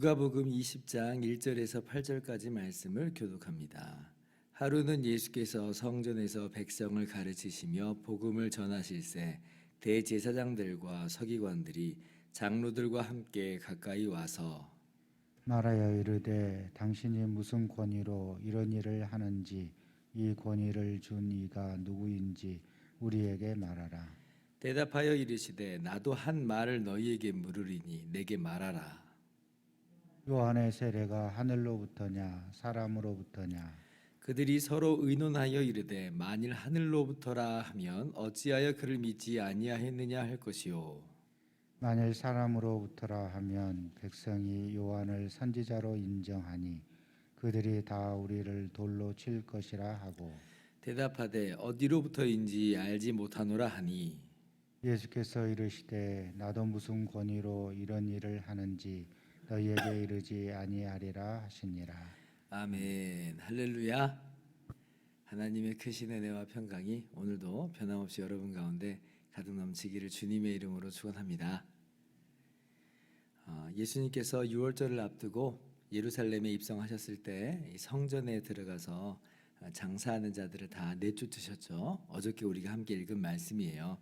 누가복음 20장 1절에서 8절까지 말씀을 교독합니다. 하루는 예수께서 성전에서 백성을 가르치시며 복음을 전하실새 대제사장들과 서기관들이 장로들과 함께 가까이 와서 말하여 이르되 당신이 무슨 권위로 이런 일을 하는지 이 권위를 준 이가 누구인지 우리에게 말하라. 대답하여 이르시되 나도 한 말을 너희에게 물으리니 내게 말하라. 요한의 세례가 하늘로부터냐 사람으로부터냐 그들이 서로 의논하여 이르되 만일 하늘로부터라 하면 어찌하여 그를 믿지 아니하였느냐 할 것이요. 만일 사람으로부터라 하면 백성이 요한을 선지자로 인정하니 그들이 다 우리를 돌로 칠 것이라 하고 대답하되 어디로부터인지 알지 못하노라 하니. 예수께서 이르시되 나도 무슨 권위로 이런 일을 하는지 너희에게 이르지 아니하리라 하시니라 아멘 할렐루야 하나님의 크신 은혜와 평강이 오늘도 변함없이 여러분 가운데 가득 넘치기를 주님의 이름으로 축원합니다. 어, 예수님께서 유월절을 앞두고 예루살렘에 입성하셨을 때이 성전에 들어가서 어, 장사하는 자들을 다 내쫓으셨죠. 어저께 우리가 함께 읽은 말씀이에요.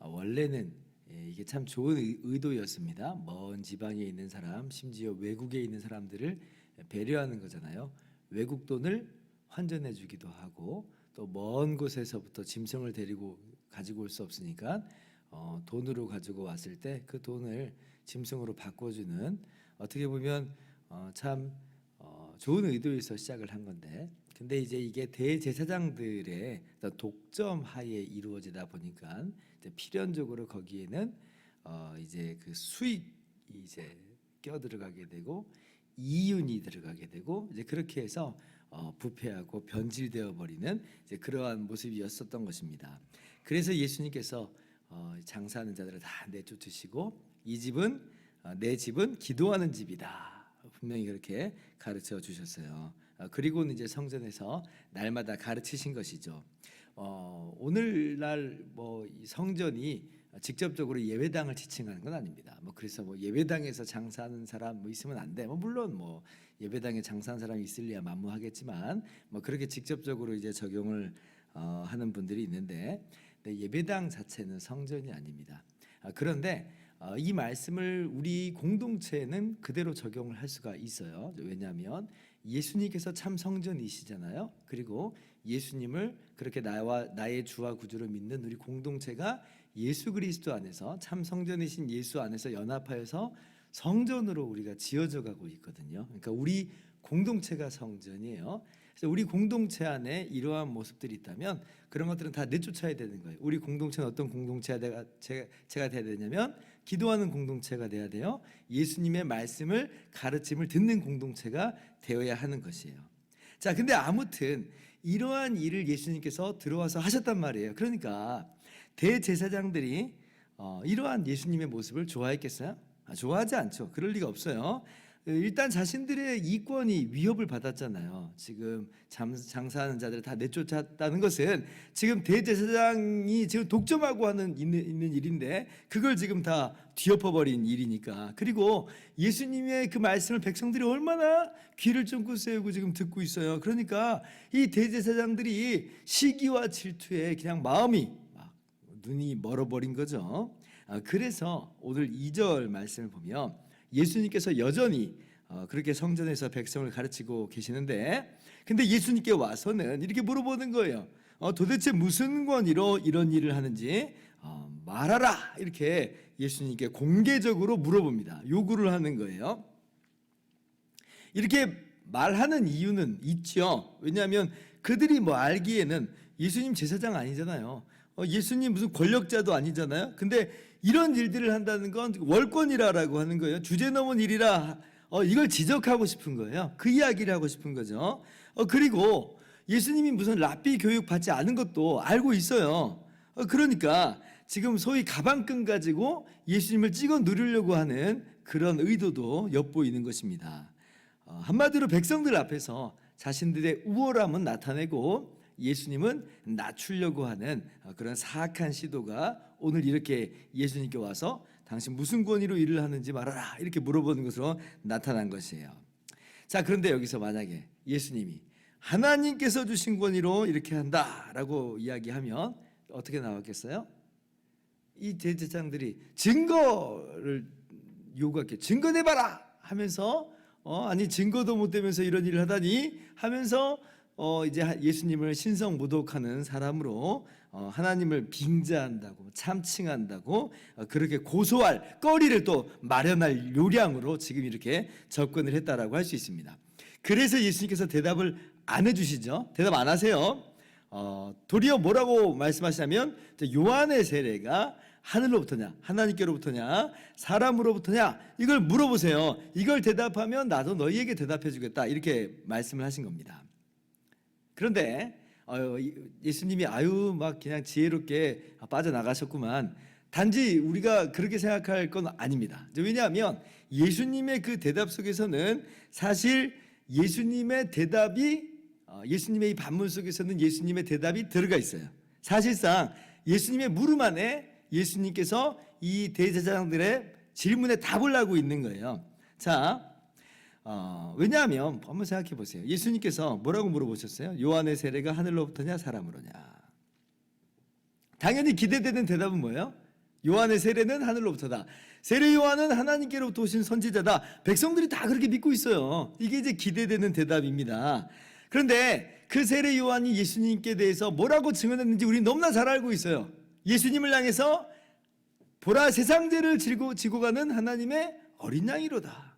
어, 원래는 예, 이게 참 좋은 의- 의도였습니다. 먼 지방에 있는 사람, 심지어 외국에 있는 사람들을 배려하는 거잖아요. 외국 돈을 환전해 주기도 하고 또 먼 곳에서부터 짐승을 데리고 가지고 올 수 없으니까 어, 돈으로 가지고 왔을 때 그 돈을 짐승으로 바꿔주는 어떻게 보면 어, 참 어, 좋은 의도에서 시작을 한 건데 근데 이제 이게 대제사장들의 독점 하에 이루어지다 보니까 필연적으로 거기에는 어, 이제 그 수익이 이제 껴 들어가게 되고 이윤이 들어가게 되고 이제 그렇게 해서 어, 부패하고 변질되어 버리는 이제 그러한 모습이었었던 것입니다. 그래서 예수님께서 어, 장사하는 자들을 다 내쫓으시고 이 집은 어, 내 집은 기도하는 집이다. 분명히 그렇게 가르쳐 주셨어요. 어, 그리고는 이제 성전에서 날마다 가르치신 것이죠. 어, 오늘날 뭐이 성전이 직접적으로 예배당을 지칭하는 건 아닙니다. 뭐 그래서 뭐 예배당에서 장사하는 사람 뭐 있으면 안 돼. 뭐 물론 뭐 예배당에 장사하는 사람이 있을래야 만무하겠지만 뭐 그렇게 직접적으로 이제 적용을 어, 하는 분들이 있는데 예배당 자체는 성전이 아닙니다. 아, 그런데 어, 이 말씀을 우리 공동체는 그대로 적용을 할 수가 있어요. 왜냐하면 예수님께서 참 성전이시잖아요. 그리고 예수님을 그렇게 나와 나의 주와 구주로 믿는 우리 공동체가 예수 그리스도 안에서 참 성전이신 예수 안에서 연합하여서 성전으로 우리가 지어져 가고 있거든요. 그러니까 우리 공동체가 성전이에요. 그래서 우리 공동체 안에 이러한 모습들이 있다면 그런 것들은 다 내쫓아야 되는 거예요. 우리 공동체는 어떤 공동체가 돼가 제- 제가 돼야 되냐면 기도하는 공동체가 돼야 돼요. 예수님의 말씀을 가르침을 듣는 공동체가 되어야 하는 것이에요. 자, 근데 아무튼 이러한 일을 예수님께서 들어와서 하셨단 말이에요. 그러니까 대제사장들이 어, 이러한 예수님의 모습을 좋아했겠어요? 아, 좋아하지 않죠. 그럴 리가 없어요. 일단 자신들의 이권이 위협을 받았잖아요. 지금 잠- 장사하는 자들을 다 내쫓았다는 것은 지금 대제사장이 지금 독점하고 하는 있는, 있는 일인데 그걸 지금 다 뒤엎어버린 일이니까. 그리고 예수님의 그 말씀을 백성들이 얼마나 귀를 쫑긋 세우고 지금 듣고 있어요. 그러니까 이 대제사장들이 시기와 질투에 그냥 마음이 막 눈이 멀어버린 거죠. 아, 그래서 오늘 2절 말씀을 보면 예수님께서 여전히 어, 그렇게 성전에서 백성을 가르치고 계시는데 근데 예수님께 와서는 이렇게 물어보는 거예요. 어, 도대체 무슨 권위로 이런 일을 하는지 어, 말하라 이렇게 예수님께 공개적으로 물어봅니다. 요구를 하는 거예요. 이렇게 말하는 이유는 있죠. 왜냐하면 그들이 뭐 알기에는 예수님 제사장 아니잖아요. 어, 예수님 무슨 권력자도 아니잖아요. 근데 이런 일들을 한다는 건 월권이라라고 하는 거예요. 주제 넘은 일이라 어, 이걸 지적하고 싶은 거예요. 그 이야기를 하고 싶은 거죠. 어, 그리고 예수님이 무슨 랍비 교육 받지 않은 것도 알고 있어요. 어, 그러니까 지금 소위 가방끈 가지고 예수님을 찍어 누르려고 하는 그런 의도도 엿보이는 것입니다. 어, 한마디로 백성들 앞에서 자신들의 우월함은 나타내고 예수님은 낮추려고 하는 어, 그런 사악한 시도가 오늘 이렇게 예수님께 와서 당신 무슨 권위로 일을 하는지 말하라 이렇게 물어보는 것으로 나타난 것이에요. 자 그런데 여기서 만약에 예수님이 하나님께서 주신 권위로 이렇게 한다라고 이야기하면 어떻게 나왔겠어요? 이 대제장들이 증거를 요구할게 증거 내봐라 하면서 어 아니 증거도 못 되면서 이런 일을 하다니 하면서 어 이제 하- 예수님을 신성 모독하는 사람으로 어 하나님을 빙자한다고 참칭한다고 어 그렇게 고소할 거리를 또 마련할 요량으로 지금 이렇게 접근을 했다라고 할 수 있습니다. 그래서 예수님께서 대답을 안 해주시죠. 대답 안 하세요. 어, 도리어 뭐라고 말씀하시냐면 요한의 세례가 하늘로부터냐 하나님께로부터냐 사람으로부터냐 이걸 물어보세요. 이걸 대답하면 나도 너희에게 대답해 주겠다 이렇게 말씀을 하신 겁니다. 그런데 어, 이- 예수님이 아유 막 그냥 지혜롭게 빠져나가셨구만. 단지 우리가 그렇게 생각할 건 아닙니다. 왜냐하면 예수님의 그 대답 속에서는 사실 예수님의 대답이 어, 예수님의 이 반문 속에서는 예수님의 대답이 들어가 있어요. 사실상 예수님의 물음 안에 예수님께서 이 대제사장들의 질문에 답을 하고 있는 거예요. 자, 어, 왜냐하면 한번 생각해 보세요. 예수님께서 뭐라고 물어보셨어요? 요한의 세례가 하늘로부터냐 사람으로냐? 당연히 기대되는 대답은 뭐예요? 요한의 세례는 하늘로부터다. 세례 요한은 하나님께로부터 오신 선지자다. 백성들이 다 그렇게 믿고 있어요. 이게 이제 기대되는 대답입니다. 그런데 그 세례 요한이 예수님께 대해서 뭐라고 증언했는지 우리 너무나 잘 알고 있어요. 예수님을 향해서 보라 세상 죄를 지고, 지고 가는 하나님의 어린 양이로다.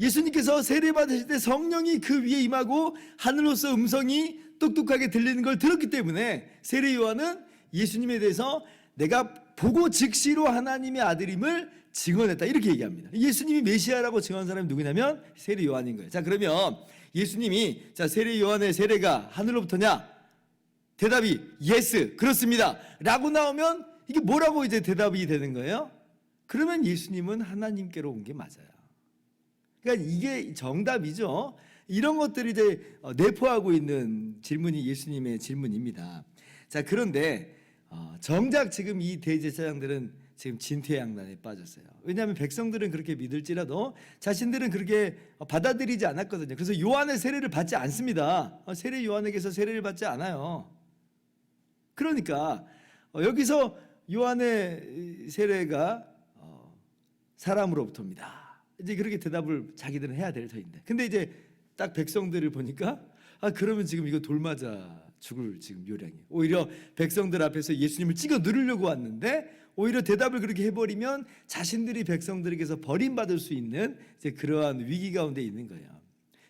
예수님께서 세례 받으실 때 성령이 그 위에 임하고 하늘로서 음성이 똑똑하게 들리는 걸 들었기 때문에 세례 요한은 예수님에 대해서 내가 보고 즉시로 하나님의 아들임을 증언했다 이렇게 얘기합니다. 예수님이 메시아라고 증언한 사람이 누구냐면 세례 요한인 거예요. 자 그러면 예수님이 자 세례 요한의 세례가 하늘로부터냐? 대답이 예스 그렇습니다라고 나오면 이게 뭐라고 이제 대답이 되는 거예요? 그러면 예수님은 하나님께로 온 게 맞아요. 그러니까 이게 정답이죠. 이런 것들이 이제 어, 내포하고 있는 질문이 예수님의 질문입니다. 자 그런데 어, 정작 지금 이 대제사장들은 지금 진퇴양난에 빠졌어요. 왜냐하면 백성들은 그렇게 믿을지라도 자신들은 그렇게 어, 받아들이지 않았거든요. 그래서 요한의 세례를 받지 않습니다. 어, 세례 요한에게서 세례를 받지 않아요. 그러니까 어, 여기서 요한의 세례가 어, 사람으로부터입니다. 이제 그렇게 대답을 자기들은 해야 될 터인데. 근데 이제 딱 백성들을 보니까 아 그러면 지금 이거 돌맞아 죽을 지금 요량이에요. 오히려 백성들 앞에서 예수님을 찍어 누르려고 왔는데 오히려 대답을 그렇게 해버리면 자신들이 백성들에게서 버림받을 수 있는 이제 그러한 위기 가운데 있는 거예요.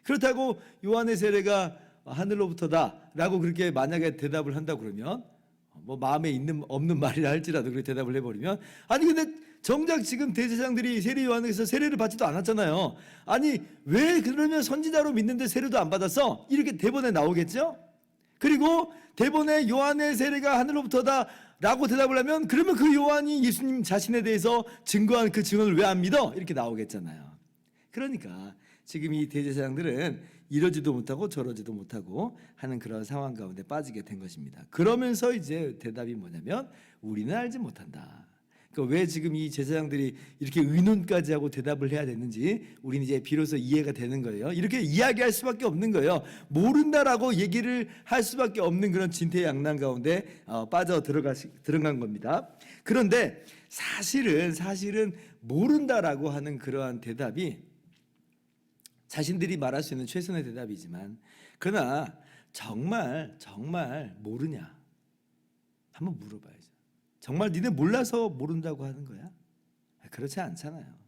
그렇다고 요한의 세례가 하늘로부터다라고 그렇게 만약에 대답을 한다 그러면 뭐 마음에 있는 없는 말이라 할지라도 그렇게 대답을 해버리면 아니 근데 정작 지금 대제사장들이 세례 요한에서 세례를 받지도 않았잖아요. 아니 왜 그러면 선지자로 믿는데 세례도 안 받았어? 이렇게 대본에 나오겠죠? 그리고 대본에 요한의 세례가 하늘로부터다라고 대답을 하면 그러면 그 요한이 예수님 자신에 대해서 증거한 그 증언을 왜 안 믿어? 이렇게 나오겠잖아요. 그러니까 지금 이 대제사장들은 이러지도 못하고 저러지도 못하고 하는 그런 상황 가운데 빠지게 된 것입니다. 그러면서 이제 대답이 뭐냐면 우리는 알지 못한다. 그러니까 왜 지금 이 제사장들이 이렇게 의논까지 하고 대답을 해야 되는지 우리는 이제 비로소 이해가 되는 거예요. 이렇게 이야기할 수밖에 없는 거예요. 모른다라고 얘기를 할 수밖에 없는 그런 진퇴양난 가운데 어, 빠져 들어가 들어간 겁니다. 그런데 사실은 사실은 모른다라고 하는 그러한 대답이 자신들이 말할 수 있는 최선의 대답이지만 그러나 정말 정말 모르냐 한번 물어봐야죠. 정말 니네 몰라서 모른다고 하는 거야? 그렇지 않잖아요.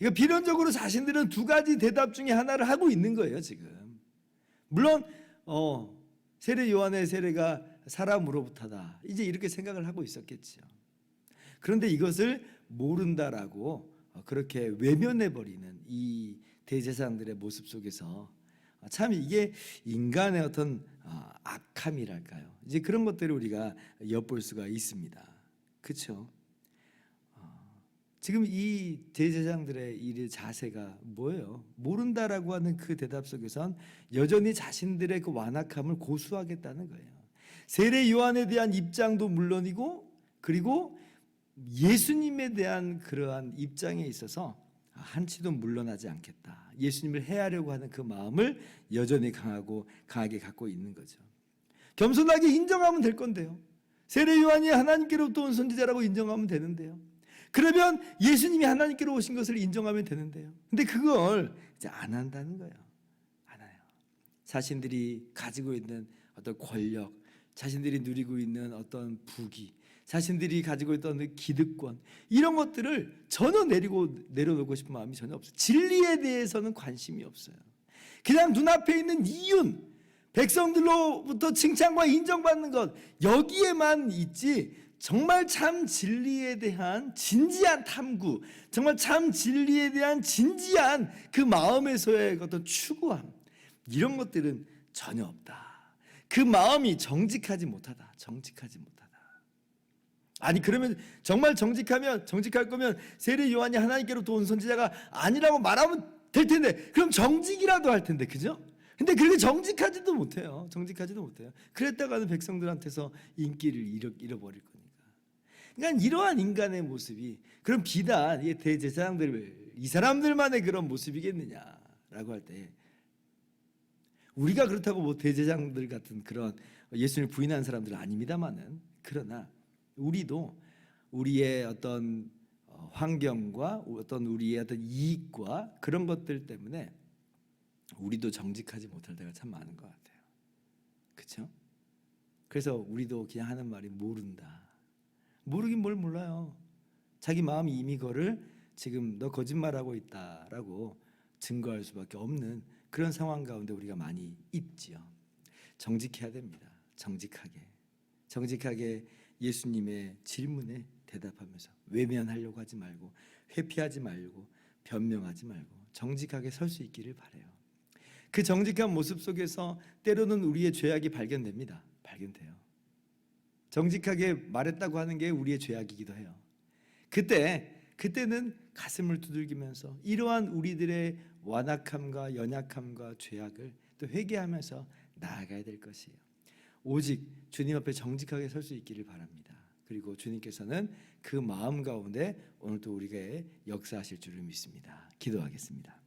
이거 비론적으로 자신들은 두 가지 대답 중에 하나를 하고 있는 거예요 지금. 물론 어, 세례 요한의 세례가 사람으로부터다. 이제 이렇게 생각을 하고 있었겠지요. 그런데 이것을 모른다라고 어, 그렇게 외면해 버리는 이 대제사장들의 모습 속에서 참 이게 인간의 어떤 어, 악함이랄까요? 이제 그런 것들을 우리가 엿볼 수가 있습니다. 그렇죠? 지금 이 대제장들의 이 자세가 뭐예요? 모른다라고 하는 그 대답 속에선 여전히 자신들의 그 완악함을 고수하겠다는 거예요. 세례 요한에 대한 입장도 물론이고 그리고 예수님에 대한 그러한 입장에 있어서 한치도 물러나지 않겠다. 예수님을 해하려고 하는 그 마음을 여전히 강하고 강하게 갖고 있는 거죠. 겸손하게 인정하면 될 건데요. 세례 요한이 하나님께로부터 온 선지자라고 인정하면 되는데요. 그러면 예수님이 하나님께로 오신 것을 인정하면 되는데요. 근데 그걸 이제 안 한다는 거예요. 안 해요. 자신들이 가지고 있는 어떤 권력, 자신들이 누리고 있는 어떤 부귀, 자신들이 가지고 있던 그 기득권 이런 것들을 전혀 내리고 내려놓고 싶은 마음이 전혀 없어요. 진리에 대해서는 관심이 없어요. 그냥 눈앞에 있는 이윤, 백성들로부터 칭찬과 인정받는 것 여기에만 있지 정말 참 진리에 대한 진지한 탐구, 정말 참 진리에 대한 진지한 그 마음에서의 어떤 추구함 이런 것들은 전혀 없다. 그 마음이 정직하지 못하다. 정직하지 못하다. 아니 그러면 정말 정직하면 정직할 거면 세례 요한이 하나님께로부터 온 선지자가 아니라고 말하면 될 텐데 그럼 정직이라도 할 텐데 그죠? 근데 그렇게 정직하지도 못해요. 정직하지도 못해요. 그랬다가는 백성들한테서 인기를 잃어, 잃어버릴 거니까. 그러니까 이러한 인간의 모습이 그럼 비단 이 대제사장들 이 사람들만의 그런 모습이겠느냐라고 할 때 우리가 그렇다고 뭐 대제장들 같은 그런 예수님을 부인하는 사람들은 아닙니다만은 그러나 우리도 우리의 어떤 어, 환경과 어떤 우리의 어떤 이익과 그런 것들 때문에 우리도 정직하지 못할 때가 참 많은 것 같아요. 그렇죠? 그래서 우리도 그냥 하는 말이 모른다. 모르긴 뭘 몰라요. 자기 마음이 이미 거를 지금 너 거짓말하고 있다라고 증거할 수밖에 없는 그런 상황 가운데 우리가 많이 있지요. 정직해야 됩니다. 정직하게. 정직하게 예수님의 질문에 대답하면서 외면하려고 하지 말고 회피하지 말고 변명하지 말고 정직하게 설 수 있기를 바래요. 그 정직한 모습 속에서 때로는 우리의 죄악이 발견됩니다. 발견돼요. 정직하게 말했다고 하는 게 우리의 죄악이기도 해요. 그때 그때는 가슴을 두들기면서 이러한 우리들의 완악함과 연약함과 죄악을 또 회개하면서 나아가야 될 것이에요. 오직 주님 앞에 정직하게 설 수 있기를 바랍니다. 그리고 주님께서는 그 마음 가운데 오늘도 우리가 역사하실 줄을 믿습니다. 기도하겠습니다.